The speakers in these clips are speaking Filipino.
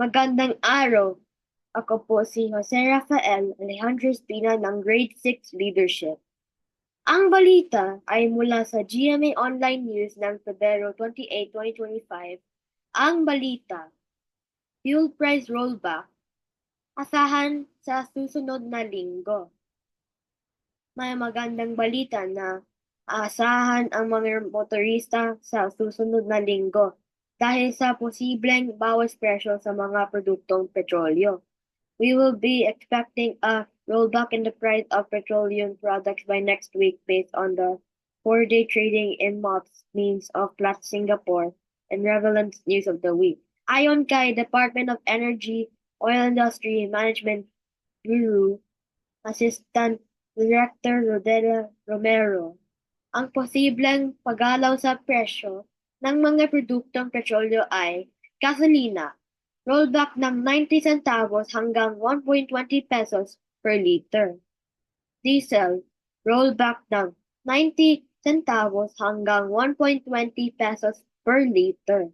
Magandang araw. Ako po si Jose Rafael Alejandro Espina ng Grade 6 Leadership. Ang balita ay mula sa GMA Online News ng Febrero 28, 2025. Ang balita, fuel price rollback, asahan sa susunod na linggo. May magandang balita na aasahan ang mga motorista sa susunod na linggo dahil sa posibleng bawas presyo sa mga produktong petrolyo. We will be expecting a rollback in the price of petroleum products by next week based on the four-day trading in MOPS means of Platts Singapore and relevant news of the week. Ayon kay Department of Energy, Oil Industry Management Bureau, Assistant Director Rodela Romero, ang posibleng paggalaw sa presyo ng mga produktong petrolyo ay gasolina, rollback ng 90 centavos hanggang 1.20 pesos per liter. Diesel, rollback ng 90 centavos hanggang 1.20 pesos per liter.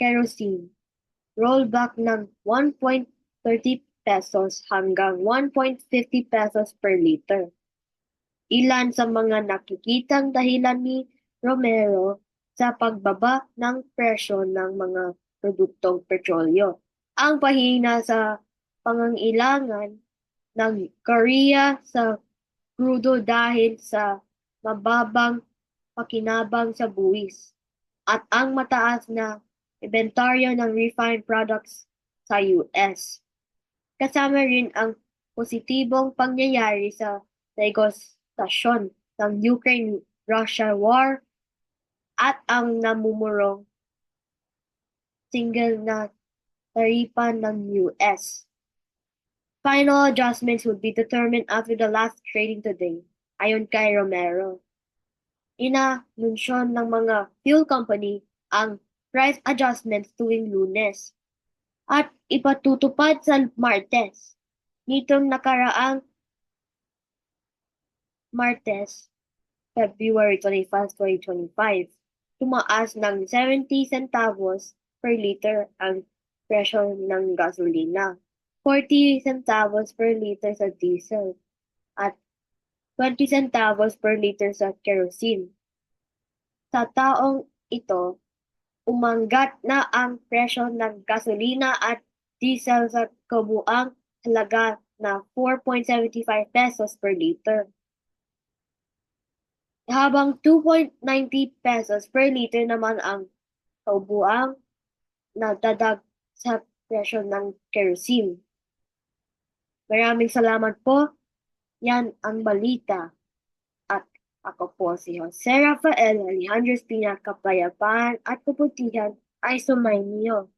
Kerosene, rollback ng 1.30 pesos hanggang 1.50 pesos per liter. Ilan sa mga nakikitang dahilan ni Romero sa pagbaba ng presyo ng mga produktong petrolyo. Ang pahina sa pangangailangan ng Korea sa crudo dahil sa mababang pakinabang sa buwis at ang mataas na inventaryo ng refined products sa US. Kasama rin ang positibong pangyayari sa negosasyon ng Ukraine-Russia war at ang namumurong single na taripa ng US. Final adjustments would be determined after the last trading today, ayon kay Romero. Inanunsyon ng mga fuel company ang price adjustments tuwing lunes at ipatutupad sa Martes. Nitong nakaraang Martes, February 21, 2025 tumaas ng 70 centavos per liter ang presyo ng gasolina, 40 centavos per liter sa diesel, at 20 centavos per liter sa kerosene. Sa taong ito, umanggat na ang presyo ng gasolina at diesel sa kabuang halaga na 4.75 pesos per liter habang 2.90 pesos per liter naman ang kaubuang nagdadag sa presyo ng kerosene. Maraming salamat po. Yan ang balita. At ako po si Jose Rafael Alejandro Espina Kapayapaan at Kaputihan ay sumainyo.